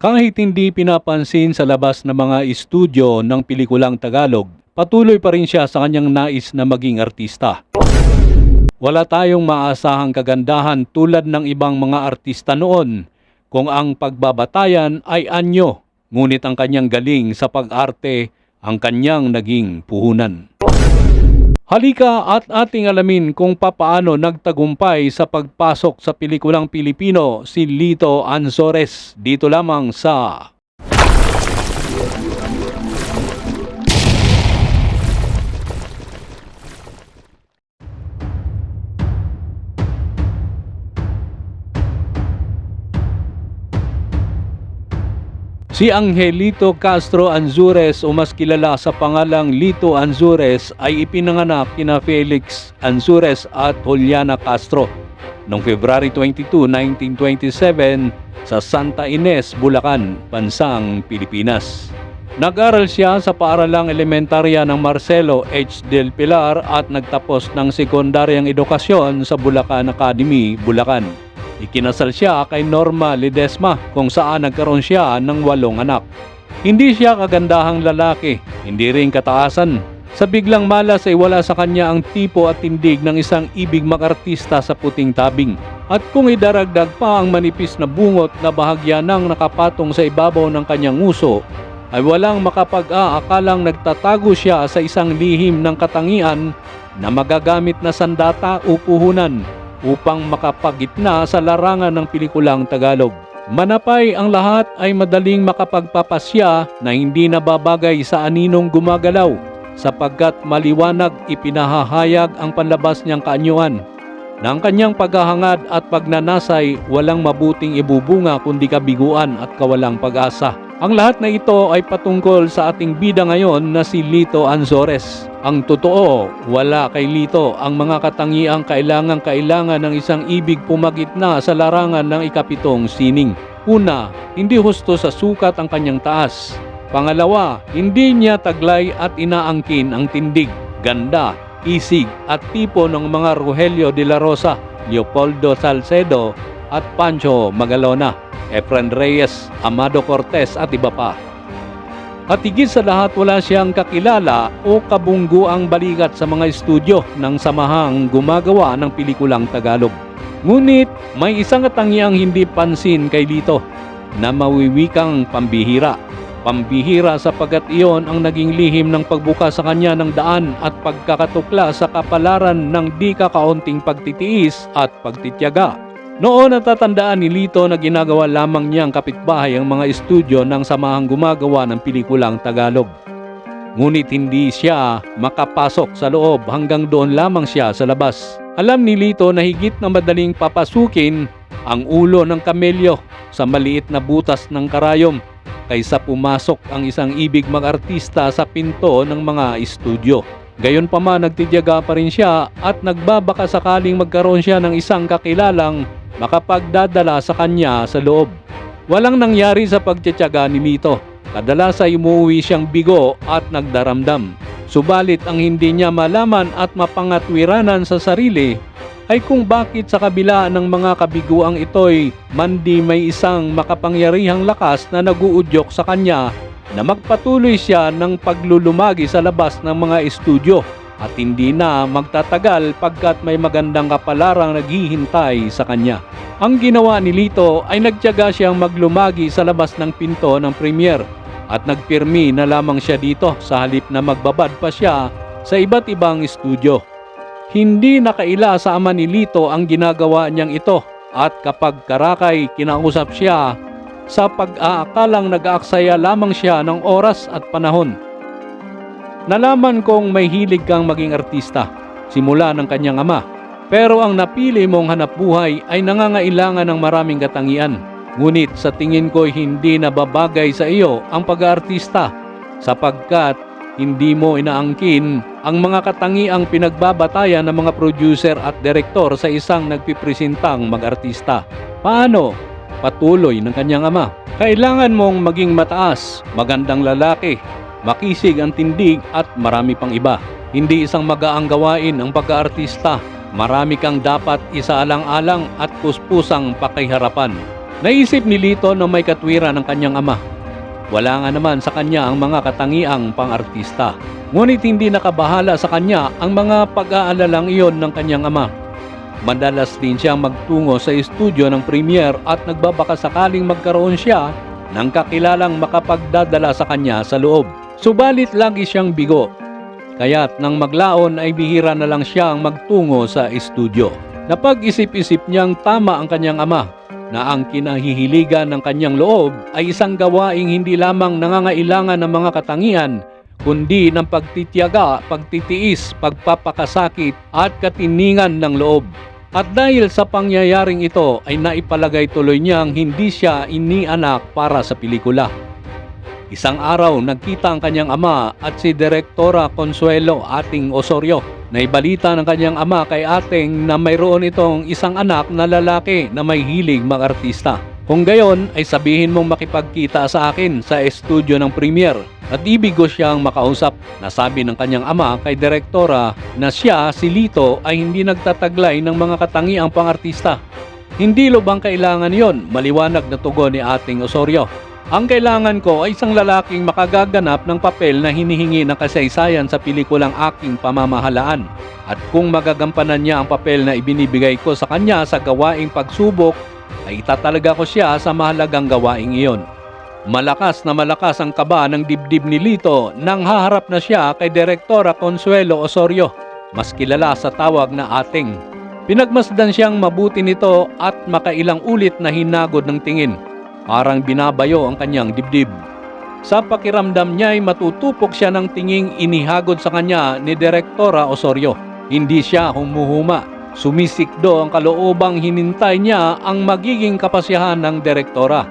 Kahit hindi pinapansin sa labas ng mga estudyo ng pelikulang Tagalog, patuloy pa rin siya sa kanyang nais na maging artista. Wala tayong maasahang kagandahan tulad ng ibang mga artista noon kung ang pagbabatayan ay anyo, ngunit ang kanyang galing sa pag-arte ang kanyang naging puhunan. Halika at ating alamin kung papaano nagtagumpay sa pagpasok sa pelikulang Pilipino si Lito Anzores. Dito lamang sa Si Angelito Castro Anzures o mas kilala sa pangalang Lito Anzures ay ipinanganak kina Felix Anzures at Juliana Castro noong February 22, 1927 sa Santa Ines, Bulacan, Bansang, Pilipinas. Nag-aral siya sa paaralang elementarya ng Marcelo H. Del Pilar at nagtapos ng sekundaryang edukasyon sa Bulacan Academy, Bulacan. Ikinasal siya kay Norma Ledesma kung saan nagkaroon siya ng walong anak. Hindi siya kagandahang lalaki, hindi rin kataasan. Sa biglang malas ay wala sa kanya ang tipo at tindig ng isang ibig makartista sa puting tabing. At kung idaragdag pa ang manipis na bungot na bahagya ng nakapatong sa ibabaw ng kanyang uso, ay walang makapag-aakalang nagtatago siya sa isang lihim ng katangian na magagamit na sandata o puhunan upang makapagitna sa larangan ng pelikulang Tagalog. Manapay ang lahat ay madaling makapagpapasya na hindi nababagay sa aninong gumagalaw sapagkat maliwanag ipinahahayag ang panlabas niyang kaanyuan. Na ang kanyang paghahangad at pagnanasay walang mabuting ibubunga kundi kabiguan at kawalang pag-asa. Ang lahat na ito ay patungkol sa ating bida ngayon na si Lito Anzores. Ang totoo, wala kay Lito ang mga katangiang kailangang kailangan ng isang ibig pumagitna sa larangan ng ikapitong sining. Una, hindi husto sa sukat ang kanyang taas. Pangalawa, hindi niya taglay at inaangkin ang tindig, ganda, isig at tipo ng mga Rogelio de la Rosa, Leopoldo Salcedo at Pancho Magalona. Efren Reyes, Amado Cortez at iba pa. At higit sa lahat wala siyang kakilala o kabungguang balikat sa mga estudyo ng samahang gumagawa ng pelikulang Tagalog. Ngunit may isang katangiang hindi pansin kay Lito na mawiwikang pambihira. Pambihira sapagat iyon ang naging lihim ng pagbuka sa kanya ng daan at pagkakatukla sa kapalaran ng di kakaunting pagtitiis at pagtityaga. Noon natatandaan ni Lito na ginagawa lamang niyang kapitbahay ang mga estudyo ng samahang gumagawa ng pelikulang Tagalog. Ngunit hindi siya makapasok sa loob hanggang doon lamang siya sa labas. Alam ni Lito na higit na madaling papasukin ang ulo ng kamelyo sa maliit na butas ng karayom kaysa pumasok ang isang ibig mag-artista sa pinto ng mga estudyo. Gayon pa man nagtityaga pa rin siya at nagbabaka sakaling magkaroon siya ng isang kakilalang makapagdadala sa kanya sa loob. Walang nangyari sa pagtityaga ni Lito. Kadalas ay umuwi siyang bigo at nagdaramdam. Subalit ang hindi niya malaman at mapangatwiranan sa sarili ay kung bakit sa kabila ng mga kabiguang ito'y mandi may isang makapangyarihang lakas na naguudyok sa kanya na magpatuloy siya ng paglulumagi sa labas ng mga estudyo at hindi na magtatagal pagkat may magandang kapalarang naghihintay sa kanya. Ang ginawa ni Lito ay nagtyaga siyang maglumagi sa labas ng pinto ng premier at nagpirmi na lamang siya dito sa halip na magbabad pa siya sa iba't ibang estudyo. Hindi nakaila sa ama ni Lito ang ginagawa niyang ito at kapag karakay kinausap siya sa pag-aakalang nag-aaksaya lamang siya ng oras at panahon. Nalaman kong may hilig kang maging artista simula ng kanyang ama. Pero ang napili mong hanap buhay ay nangangailangan ng maraming katangian. Ngunit sa tingin ko hindi nababagay sa iyo ang pag-aartista sapagkat hindi mo inaangkin ang mga katangiang pinagbabatayan ng mga producer at direktor sa isang nagpipresentang mag-artista. Paano? Patuloy ng kanyang ama. Kailangan mong maging mataas, magandang lalaki, makisig ang tindig at marami pang iba. Hindi isang magaang gawain ang pag-aartista. Marami kang dapat isaalang-alang at puspusang pakiharapan. Naisip ni Lito na may katwiran ng kanyang ama. Wala nga naman sa kanya ang mga katangiang pang-artista. Ngunit hindi nakabahala sa kanya ang mga pag-aalalang iyon ng kanyang ama. Madalas din siyang magtungo sa estudyo ng premier at nagbabaka sakaling magkaroon siya ng kakilalang makapagdadala sa kanya sa loob. Subalit lagi siyang bigo. Kaya't nang maglaon ay bihira na lang siyang magtungo sa estudyo. Napag-isip-isip niyang tama ang kanyang ama na ang kinahihiligan ng kanyang loob ay isang gawaing hindi lamang nangangailangan ng mga katangian, kundi ng pagtitiyaga, pagtitiis, pagpapakasakit at katiningan ng loob. At dahil sa pangyayaring ito ay naipalagay tuloy niyang hindi siya inianak para sa pelikula. Isang araw nagkita ang kanyang ama at si Direktora Consuelo Ating Osorio na ibalita ng kanyang ama kay Ating na mayroon itong isang anak na lalaki na may hilig mag-artista. Kung gayon ay sabihin mong makipagkita sa akin sa estudyo ng premier at ibig ko siyang makausap. Nasabi ng kanyang ama kay Direktora na siya, si Lito, ay hindi nagtataglay ng mga katangiang pang-artista. Hindi lubang kailangan yon, maliwanag na tugon ni Ating Osorio. Ang kailangan ko ay isang lalaking makagaganap ng papel na hinihingi ng kasaysayan sa pelikulang aking pamamahalaan. At kung magagampanan niya ang papel na ibinibigay ko sa kanya sa gawaing pagsubok, ay itatalaga ko siya sa mahalagang gawaing iyon. Malakas na malakas ang kaba ng dibdib ni Lito nang haharap na siya kay Direktora Consuelo Osorio, mas kilala sa tawag na ating. Pinagmasdan siyang mabuti nito at makailang ulit na hinagod ng tingin. Parang binabayo ang kanyang dibdib. Sa pakiramdam niya ay matutupok siya ng tinging inihagod sa kanya ni Direktora Osorio. Hindi siya humuhuma. Sumisikdo ang kaloobang hinintay niya ang magiging kapasyahan ng Direktora.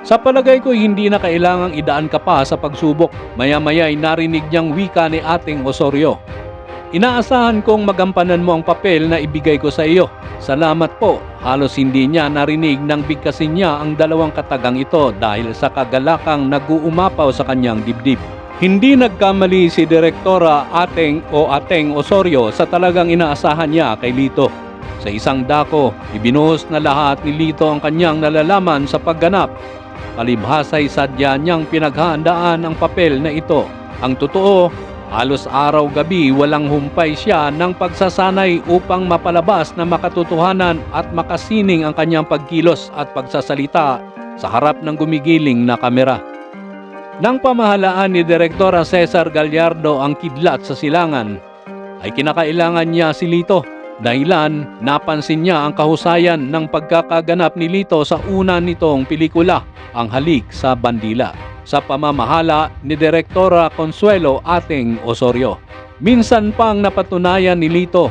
Sa palagay ko hindi na kailangang idaan ka pa sa pagsubok. Maya-maya ay narinig niyang wika ni ating Osorio. Inaasahan kong magampanan mo ang papel na ibigay ko sa iyo. Salamat po. Halos hindi niya narinig nang bigkasin niya ang dalawang katagang ito dahil sa kagalakang nag-uumapaw sa kanyang dibdib. Hindi nagkamali si Direktora Ateng o Ateng Osorio sa talagang inaasahan niya kay Lito. Sa isang dako, ibinuhos na lahat ni Lito ang kanyang nalalaman sa pagganap. Palibhasay sadya niyang pinaghahandaan ang papel na ito. Ang totoo, halos araw-gabi walang humpay siya ng pagsasanay upang mapalabas na makatotohanan at makasining ang kanyang pagkilos at pagsasalita sa harap ng gumigiling na kamera. Nang pamahalaan ni Direktora Cesar Gallardo ang kidlat sa silangan, ay kinakailangan niya si Lito dahilan napansin niya ang kahusayan ng pagkakaganap ni Lito sa una nitong pelikula, Ang Halik sa Bandila, sa pamamahala ni Direktora Consuelo Ating Osorio. Minsan pang napatunayan ni Lito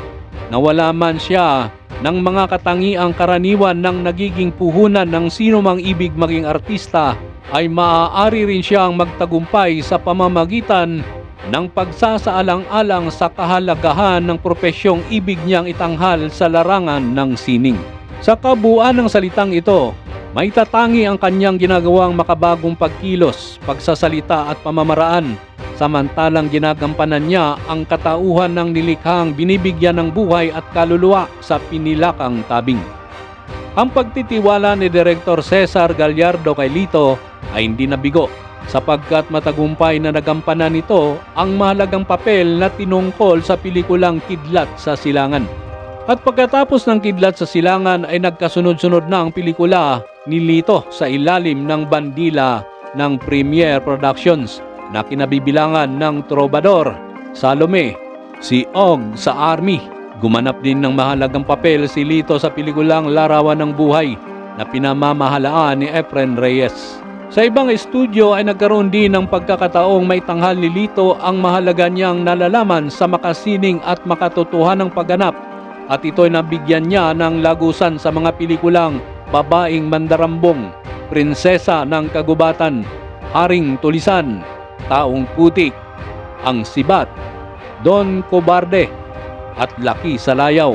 na wala man siya ng mga katangiang karaniwan ng nagiging puhunan ng sino mang ibig maging artista ay maaari rin siyang magtagumpay sa pamamagitan ng pagsasaalang-alang sa kahalagahan ng propesyong ibig niyang itanghal sa larangan ng sining. Sa kabuuan ng salitang ito, may tatangi ang kanyang ginagawang makabagong pagkilos, pagsasalita at pamamaraan, samantalang ginagampanan niya ang katauhan ng nilikhang binibigyan ng buhay at kaluluwa sa pinilakang tabing. Ang pagtitiwala ni Direktor Cesar Gallardo kay Lito ay hindi nabigo sapagkat matagumpay na nagampanan nito ang mahalagang papel na tinungkol sa pelikulang Kidlat sa Silangan. At pagkatapos ng Kidlat sa Silangan ay nagkasunod-sunod na ang pelikula ni Lito sa ilalim ng bandila ng Premier Productions na kinabibilangan ng Trovador, Salome, si Og sa Army. Gumanap din ng mahalagang papel si Lito sa pelikulang Larawan ng Buhay na pinamamahalaan ni Efren Reyes. Sa ibang estudyo ay nagkaroon din ng pagkakataong may tanghal ni Lito ang mahalaga niyang nalalaman sa makasining at makatotohanang pagganap at ito'y nabigyan niya ng lagusan sa mga pelikulang Babaeng Mandarambong, Prinsesa ng Kagubatan, Haring Tulisan, Taong Putik, Ang Sibat, Don Cobarde, at Laki sa Layaw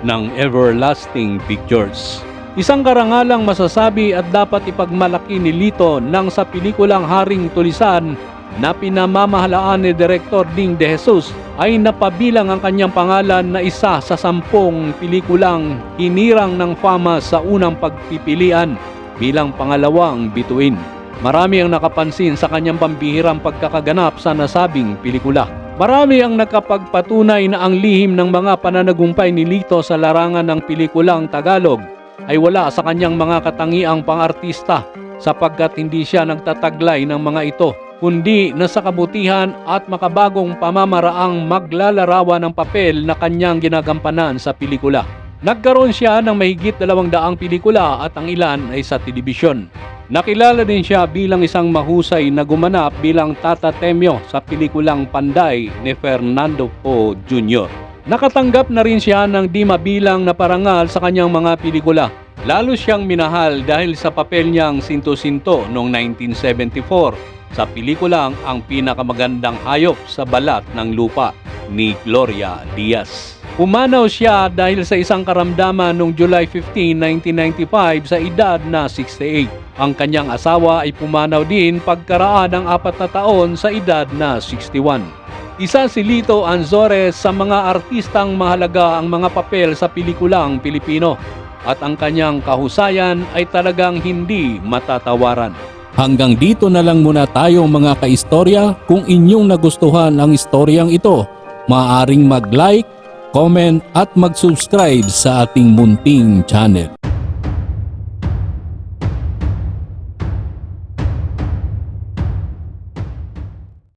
ng Everlasting Pictures. Isang karangalang masasabi at dapat ipagmalaki ni Lito nang sa pelikulang Haring Tulisan na pinamamahalaan ni Direktor Ding De Jesus ay napabilang ang kanyang pangalan na isa sa sampung pelikulang hinirang ng fama sa unang pagpipilian bilang pangalawang bituin. Marami ang nakapansin sa kanyang pambihirang pagkakaganap sa nasabing pelikula. Marami ang nakapagpatunay na ang lihim ng mga pananagumpay ni Lito sa larangan ng pelikulang Tagalog ay wala sa kanyang mga katangiang pangartista sapagkat hindi siya nagtataglay ng mga ito kundi nasa kabutihan at makabagong pamamaraang maglalarawan ng papel na kanyang ginagampanan sa pelikula. Nagkaroon siya ng mahigit dalawang daang pelikula at ang ilan ay sa telebisyon. Nakilala din siya bilang isang mahusay na gumanap bilang Tata Temyo sa pelikulang Panday ni Fernando Po Jr. Nakatanggap na rin siya ng di mabilang na parangal sa kanyang mga pelikula. Lalo siyang minahal dahil sa papel niyang Sinto-Sinto noong 1974 sa pelikulang Ang Pinakamagandang Hayop sa Balat ng Lupa ni Gloria Diaz. Pumanaw siya dahil sa isang karamdaman noong July 15, 1995 sa edad na 68. Ang kanyang asawa ay pumanaw din pagkaraan ng apat na taon sa edad na 61. Isa si Lito Anzores sa mga artistang mahalaga ang mga papel sa pelikulang Pilipino at ang kanyang kahusayan ay talagang hindi matatawaran. Hanggang dito na lang muna tayo mga kaistorya. Kung inyong nagustuhan ang istoryang ito, maaaring mag-like, comment at mag-subscribe sa ating munting channel.